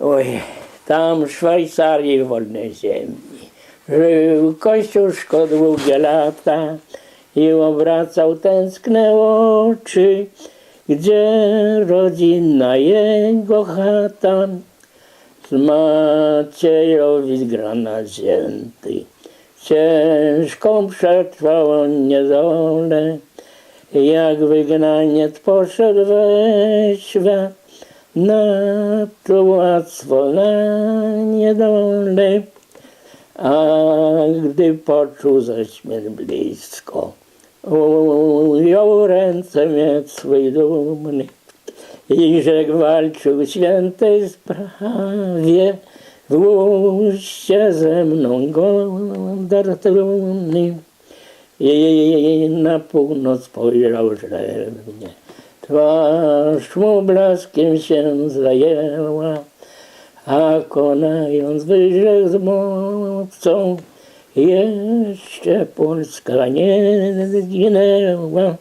Oj, tam w Szwajcarii wolnej ziemi. Żył kościół szko długie lata i obracał tęskne oczy, gdzie rodzinna jego chata z Maciejowic granazięty. Ciężką przetrwał on niedolę, jak wygnaniec poszedł we świat, na to łatwo na niedolę. A gdy poczuł ze śmierć blisko, ujął ręce mieć swój dumny i że walczył świętej sprawie, włóżcie ze mną go dar trumny. I na północ spojrzał żrewnie. Twarz mu blaskiem się zajęła, a konając wyżej z mocą, jeszcze Polska nie zginęła.